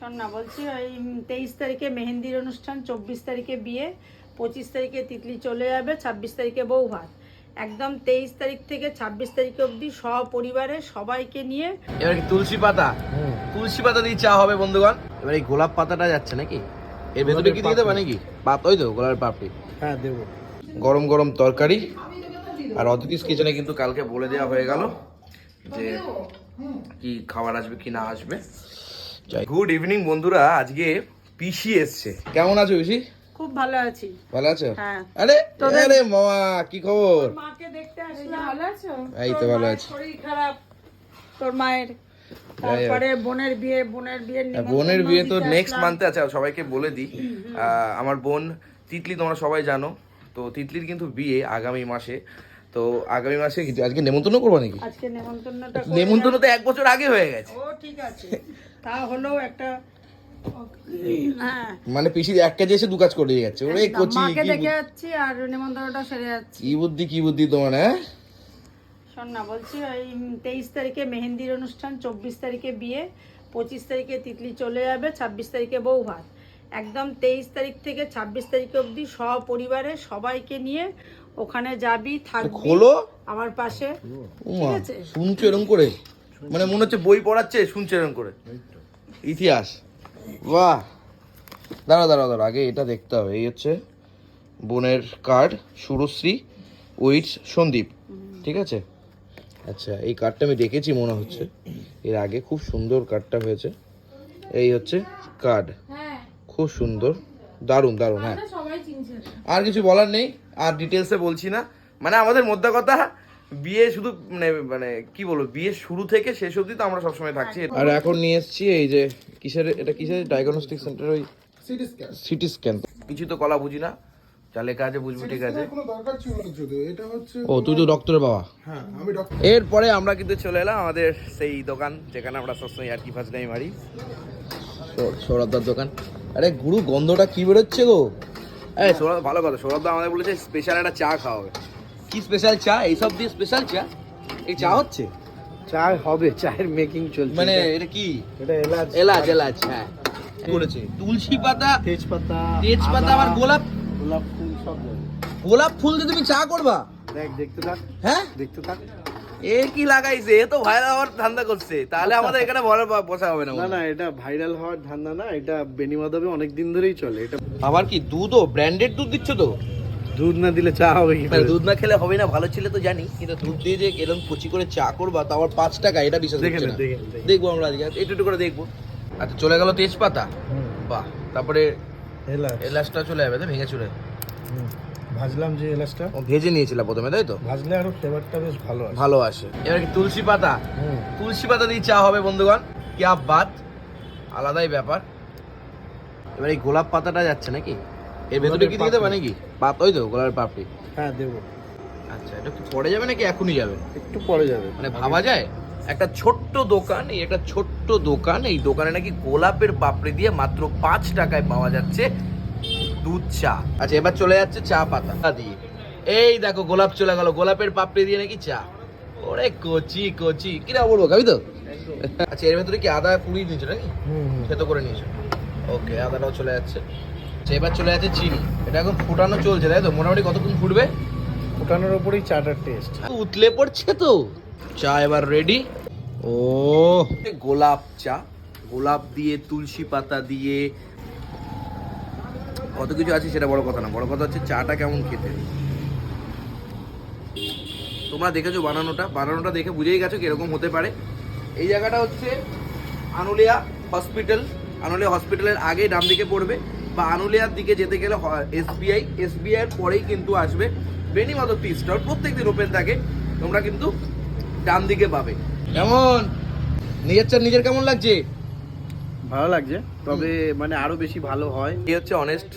শোন না বলছি ওই তেইশ তারিখে মেহেন্দির অনুষ্ঠান চব্বিশ তারিখে বিয়ে পঁচিশ তারিখে তিতলি চলে যাবে ছাব্বিশ তারিখে বউ ভাত। একদম তেইশ তারিখ থেকে ছাব্বিশ তারিখ অবধি সপরিবারে সবাইকে নিয়ে এবার কি তুলসী পাতা? তুলসী পাতা দিয়ে চা হবে বন্ধুগণ। এবার এই গোলাপ পাতাটা যাচ্ছে নাকি? এর ভেতরে কি দিয়ে দেবে নাকি? পাত ওই তো গোলাপের পাপড়ি। হ্যাঁ দেবো। গরম গরম তরকারি। আর অতিথিস কিচেনে কিন্তু কালকে বলে দেওয়া হয়ে গেল যে কি খাবার আসবে কি না আসবে। গুড ইভিনিং বন্ধুরা। আজকে পিসি এসছে। কেমন আছো পিসি? খুব ভালো আছি। ভালো আছো? হ্যাঁ। আরে তোদের- আরে মামা কি খবর? মাকে দেখতে আসলাম। ভালো আছো এই তো ভালো আছি। শরীর খারাপ। তোর মায়ের তারপরে বোনের বিয়ে বোনের বিয়ের হ্যাঁ, বোনের বিয়ে তো নেক্সট। মান্থে আছে সবাইকে বলে দিই। আহ, আমার বোন তিতলি তোমরা সবাই জানো। তো তিতলির কিন্তু বিয়ে আগামী মাসে। তো আগামী মাসে কি আজকে নেমন্তন্ন করব নাকি? আজকে নেমন্তন্নটা নেমন্তন্ন তো এক বছর আগে হয়ে গেছে। ও ঠিক আছে। তা হলেও একটা হ্যাঁ। মানে পিসি এক কাজে এসে দু কাজ করে দিয়ে যাচ্ছে। ওরে কচি মাকে কি দেখে যাচ্ছি আর নেমন্তন্নটা সেরে যাচ্ছে। কি বুদ্ধি কি বুদ্ধি তোমার হ্যাঁ? শোন না বলছি ওই তেইশ তারিখে মেহেন্দির অনুষ্ঠান চব্বিশ তারিখে বিয়ে পঁচিশ তারিখে তিতলি চলে যাবে ছাব্বিশ তারিখে বউ ভাত। একদম তেইশ তারিখ থেকে ছাব্বিশ তারিখ অবধি সপরিবারে সবাইকে নিয়ে ওখানে যাবি থাকবি খোলো। আমার পাশে। ঠিক আছে। শুনছো এরম করে? মানে মনে হচ্ছে বই পড়াচ্ছে শুনছো এরম করে। ইতিহাস। বাহ। দাঁড়া দাঁড়া দাঁড়া আগে এটা দেখতে হবে। এই হচ্ছে বোনের কার্ড সুরশ্রী উইথ সন্দীপ। ঠিক আছে? আচ্ছা এই কার্ডটা আমি দেখেছি মনে হচ্ছে। এর আগে খুব সুন্দর কার্ডটা হয়েছে। এই হচ্ছে কার্ড খুব সুন্দর। দারুণ দারুণ হ্যাঁ। আর কিছু বলার নেই? আর ডিটেলসে বলছি না। মানে আমাদের মধ্যে কথা বিয়ে শুধু মানে মানে কি বলব বিয়ে শুরু থেকে শেষ অবধি তো আমরা সবসময় থাকছি। আর এখন নিয়ে এসেছি এই যে কিসের এটা কিসের? ডায়াগনস্টিক সেন্টার ওই সিটি স্ক্যান সিটি স্ক্যান কিছু তো কলা বুঝি না। যা লেখা আছে বুঝব ঠিক আছে। কোনো দরকার ছিল না যদিও এটা হচ্ছে ও তুই তো ডক্টরের বাবা। হ্যাঁ আমি এরপরে আমরা কিন্তু চলে এলাম আমাদের সেই দোকান যেখানে আমরা সবসময় আর কি ফার্স্ট টাইম মারি সৌরভদার দোকান। আরে গুরু গন্ধটা কি বেরোচ্ছে গো? এই সৌরভ ভালো কথা। সৌরভদা আমাদের বলেছে স্পেশাল একটা চা খাওয়াবে। কি স্পেশাল চা? এইসব দিয়ে স্পেশাল চা? এই চা হচ্ছে? চা হবে চায়ের মেকিং চলছে। মানে এটা কি? এটা এলাচ। এলাচ এলাচ হ্যাঁ। করেছে? তুলসী পাতা তেজপাতা তেজপাতা আবার গোলাপ? গোলাপ ফুল সব গোলাপ ফুল দিয়ে তুমি চা করবা? দেখ দেখতে থাক। হ্যাঁ? দেখতে থাক। এ কি লাগাইছে? এ তো ভাইরা আবার ধান্দা করছে। তাহলে আমাদের এখানে বড় বসা হবে না না না এটা ভাইরাল হওয়ার ধান্দা না এটা অনেক দিন ধরেই চলে এটা আবার কি দুধও? ব্র্যান্ডেড দুধ দিচ্ছ তো? দুধ না দিলে চা হবে কি মানে দুধ না খেলে হবে না ভালো ছিল তো জানি। কিন্তু দুধ দিয়ে যে এরকম কুচি করে চা করবা তো আবার পাঁচ টাকা এটা বিশ্বাস দেখে না। দেখব আমরা আজকে একটু একটু করে দেখব। আচ্ছা চলে গেল তেজপাতা। বাহ তারপরে এলাচ। এলাচটা চলে যাবে তো ভেঙে চলে হুম। ভাজলাম যে এলাচটা। ও ভেজে নিয়েছিলাম প্রথমে তাই তো? ভাজলে আরও ফ্লেভারটা বেশ ভালো আসে ভালো আসে। এবার কি তুলসী পাতা? তুলসী পাতা দিয়ে চা হবে বন্ধুগণ। ক্যা বাত? আলাদাই ব্যাপার। এবার এই গোলাপ পাতাটা যাচ্ছে নাকি? এর ভেতরে কি দিয়ে দেবে। নাকি? পাত ওই তো গোলাপের পাপড়ি। হ্যাঁ দেবো। আচ্ছা এটা কি পড়ে যাবে নাকি এখনই যাবে? একটু পরে যাবে। মানে ভাবা যায়? একটা ছোট্ট দোকান এই একটা ছোট্ট দোকান এই দোকানে নাকি গোলাপের পাপড়ি দিয়ে মাত্র পাঁচ টাকায় পাওয়া যাচ্ছে দুধ চা। আচ্ছা এবার চলে যাচ্ছে চা পাতা। দিয়ে। এই দেখো গোলাপ চলে গেল। গোলাপের পাপড়ি দিয়ে নাকি চা? ওরে কচি কচি। কিরা বলব খাবি তো? আচ্ছা এর ভেতরে কি আদা পুড়িয়ে নিয়েছো নাকি? খেতো করে নিয়েছো। ওকে আদাটাও চলে যাচ্ছে। আচ্ছা এবার চলে যাচ্ছে চিনি। এটা এখন ফুটানো চলছে তাই তো? মোটামুটি কতক্ষণ ফুটবে? ফুটানোর ওপরেই চাটার টেস্ট। উতলে পড়ছে তো। চা এবার রেডি ও গোলাপ চা। গোলাপ দিয়ে তুলসী পাতা দিয়ে কত কিছু আছে সেটা বড় কথা না, বড় কথা হচ্ছে চাটা কেমন খেতে? তোমরা দেখেছ বানানোটা বানানোটা দেখে বুঝেই গেছো কীরকম হতে পারে। এই জায়গাটা হচ্ছে আনুলিয়া হসপিটাল, আনুলিয়া হসপিটালের আগে ডান দিকে পড়বে বা আনুলিয়ার দিকে যেতে গেলে এসবিআই এসবিআই এর পরেই কিন্তু আসবে বেনি মাধব টি স্টল প্রত্যেক দিন ওপেন থাকে, তোমরা কিন্তু ডান দিকে পাবে। কেমন? নিজের চা নিজের কেমন লাগছে? ভালো লাগছে। তবে মানে আরও বেশি ভালো হয়। এই হচ্ছে অনেস্ট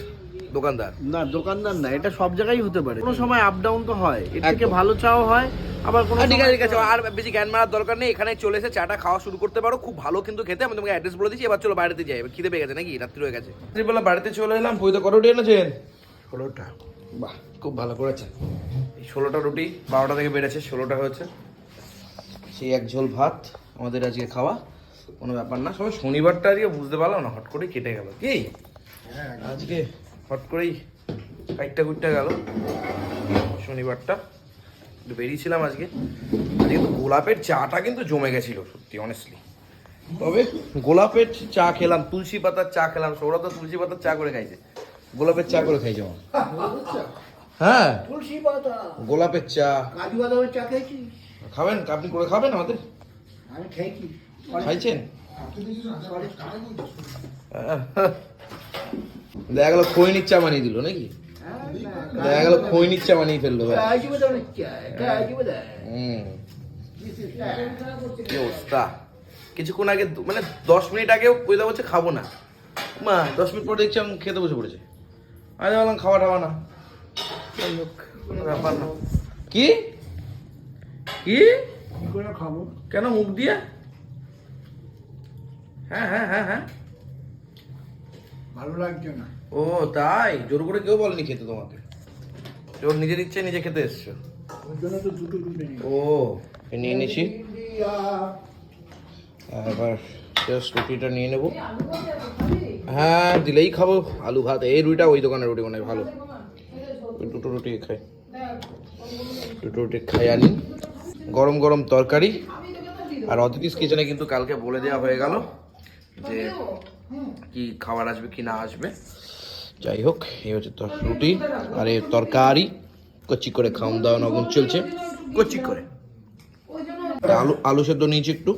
দোকানদার। না দোকানদার না এটা সব জায়গায় হতে পারে। কোনো সময় আপ ডাউন তো হয়। এর থেকে ভালো চাও হয় আবার কোনো আর ঠিক আছে ঠিক আছে। আর বেশি জ্ঞান মারার দরকার নেই। এখানে চলে এসে চাটা খাওয়া শুরু করতে পারো। খুব ভালো কিন্তু খেতে। আমি তোমাকে অ্যাড্রেস বলে দিচ্ছি। এবার চলো বাড়িতে যাই। এবার খিদে পেয়ে গেছে নাকি? রাত্রি হয়ে গেছে। রাত্রিবেলা বাড়িতে চলে এলাম। বই তো কত রুটি এনেছেন? ষোলোটা। বাহ খুব ভালো করেছেন। এই ষোলোটা রুটি বারোটা থেকে বেড়েছে। ষোলোটা হয়েছে। সেই এক ঝোল ভাত আমাদের আজকে খাওয়া। কোনো ব্যাপার না সবাই শনিবারটা আজকে বুঝতে পারলাম না হট করে কেটে গেল। কি? আজকে হট করেই কাইটটা কুইটটা গেল। শনিবারটা একটু বেরিয়েছিলাম আজকে। আজকে কিন্তু গোলাপের চাটা কিন্তু জমে গেছিল সত্যি অনেস্টলি তবে? গোলাপের চা খেলাম তুলসী পাতার চা খেলাম সৌরভ তো তুলসী পাতার চা করে খাইছে। গোলাপের চা করে খাইছে আমার হ্যাঁ। তুলসী পাতা? গোলাপের চা। কাজু বাদামের চা খেয়েছি খাবেন? আপনি করে খাবেন আমাদের? আমি খেয়েছি। খাইছেন? দেখা গেল খৈনির চা বানিয়ে দিল নাকি? দেখা গেল খৈনির চা বানিয়ে ফেলল কি অবস্থা? কিছুক্ষণ আগে মানে দশ মিনিট আগেও পয়দা বলছে খাব না। মা দশ মিনিট পর দেখছি আমি খেতে বসে পড়েছে। আমি বললাম খাওয়া টাওয়া না। কোনো ব্যাপার না। কি? কি? কি খাব? কেন মুখ দিয়ে? হ্যাঁ হ্যাঁ হ্যাঁ হ্যাঁ। ভালো লাগছে না। ও তাই? জোর করে কেউ বলেনি খেতে তোমাকে? জোর নিজের ইচ্ছে নিজে খেতে এসছো? ও নিয়ে নিছি এবার জাস্ট রুটিটা নিয়ে নেব। হ্যাঁ দিলেই খাব। আলু ভাত এই রুটিটা ওই দোকানের রুটি মানে ভালো। দুটো রুটি খাই। দুটো রুটি খাই আনি। গরম গরম তরকারি। আর অতিথিস কিচেনে কিন্তু কালকে বলে দেওয়া হয়ে গেল। যে কি খাবার আসবে কি না আসবে। যাই হোক এই হচ্ছে তোর রুটি আর এই তরকারি। কচি করে খাওয়ান দাওয়ান আগুন চলছে। কচি করে। আলু আলু সেদ্ধ নিয়েছি একটু।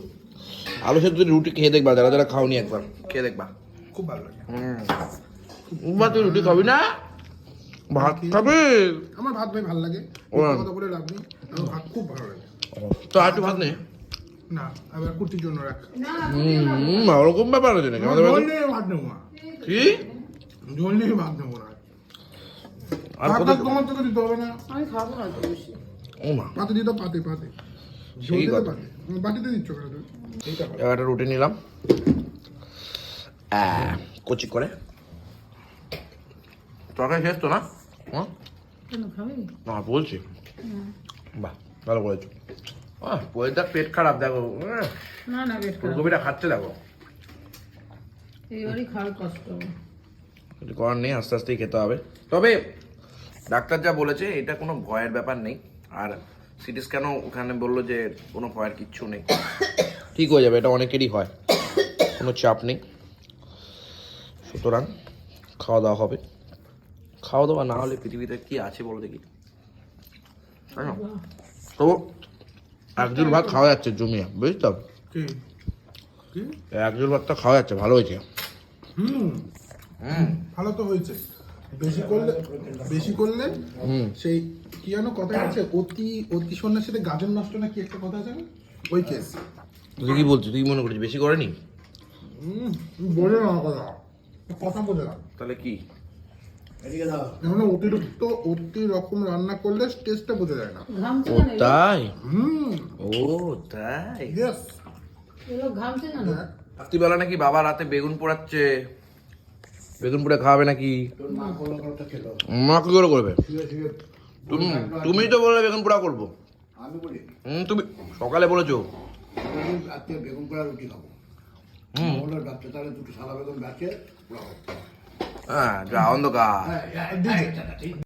আলু সেদ্ধ রুটি খেয়ে দেখবা যারা যারা খাওনি একবার। খেয়ে দেখবা। খুব ভালো লাগে। হুম। তুই রুটি খাবি না? ভাত খাবি? আমার ভাত ভাই ভালো লাগে। কথা বলে লাভ নেই। আমার ভাত খুব ভালো লাগে। তো আর একটু ভাত নেই না আবার কুটির জন্য রাখ। হুম ওরকম ব্যাপার আছে নাকি আমাদের জল নিয়ে ভাত নেব না। কি? জল নিয়ে ভাত নেব না। আর কত তোমার তোকে দিতে হবে না। আমি খাব না তো বেশি। ও মা। পাতে দিতে পাতে পাতে। সেই কথা। বাটিতে দিচ্ছ কেন তুমি? একটা রুটি নিলাম। কচি করে। তরকারি শেষ তো না? কেন না বলছি। বাহ ভালো করেছ। আহ পোয়েদার পেট খারাপ দেখো না না বেশ ফুলকপিটা খাচ্ছে দেখো। এইবারই খাওয়ার কষ্ট। কিছু করার নেই আস্তে আস্তেই খেতে হবে। তবে ডাক্তার যা বলেছে এটা কোনো ভয়ের ব্যাপার নেই। আর সিটি স্ক্যানও ওখানে বলল যে কোনো ভয়ের কিচ্ছু নেই। ঠিক হয়ে যাবে এটা অনেকেরই হয়। কোনো চাপ নেই। সুতরাং খাওয়া দাওয়া হবে। খাওয়া দাওয়া না হলে পৃথিবীতে কি আছে বলো দেখি। তাই না? তো একজোর ভাত খাওয়া যাচ্ছে জমিয়ে কি? একজোর ভাতটা খাওয়া যাচ্ছে ভালো হয়েছে। হুম। ভালো তো হয়েছে। বেশি করলে বেশি করলে হুম। সেই কি যেন কথা আছে অতি অতি সন্ন্যার সাথে গাজন নষ্ট না কি একটা কথা আছে ওই কেস তুই কি বলছিস? তুই মনে করছিস? বেশি করেনি? হুম বোঝে না কথা। কথা বোঝে না। তাহলে কি? অতিরিক্ত অতি রকম রান্না করলে টেস্টটা বোঝা যায় না। ও তাই? হুম। ও তাই? ইয়েস এগুলো ঘামছে না রাত্রিবেলা নাকি বাবা রাতে বেগুন পোড়াচ্ছে। বেগুন পোড়া খাওয়াবে নাকি? মা কি করে করবে? তুমি তুমি তো বললে বেগুন পোড়া করব। আমি বলি। হুম তুমি সকালে বলেছ। আজকে বেগুন পোড়া রুটি খাব। হুম। ডাক্তার তাহলে দুটো সাদা বেগুন গাছে হ্যাঁ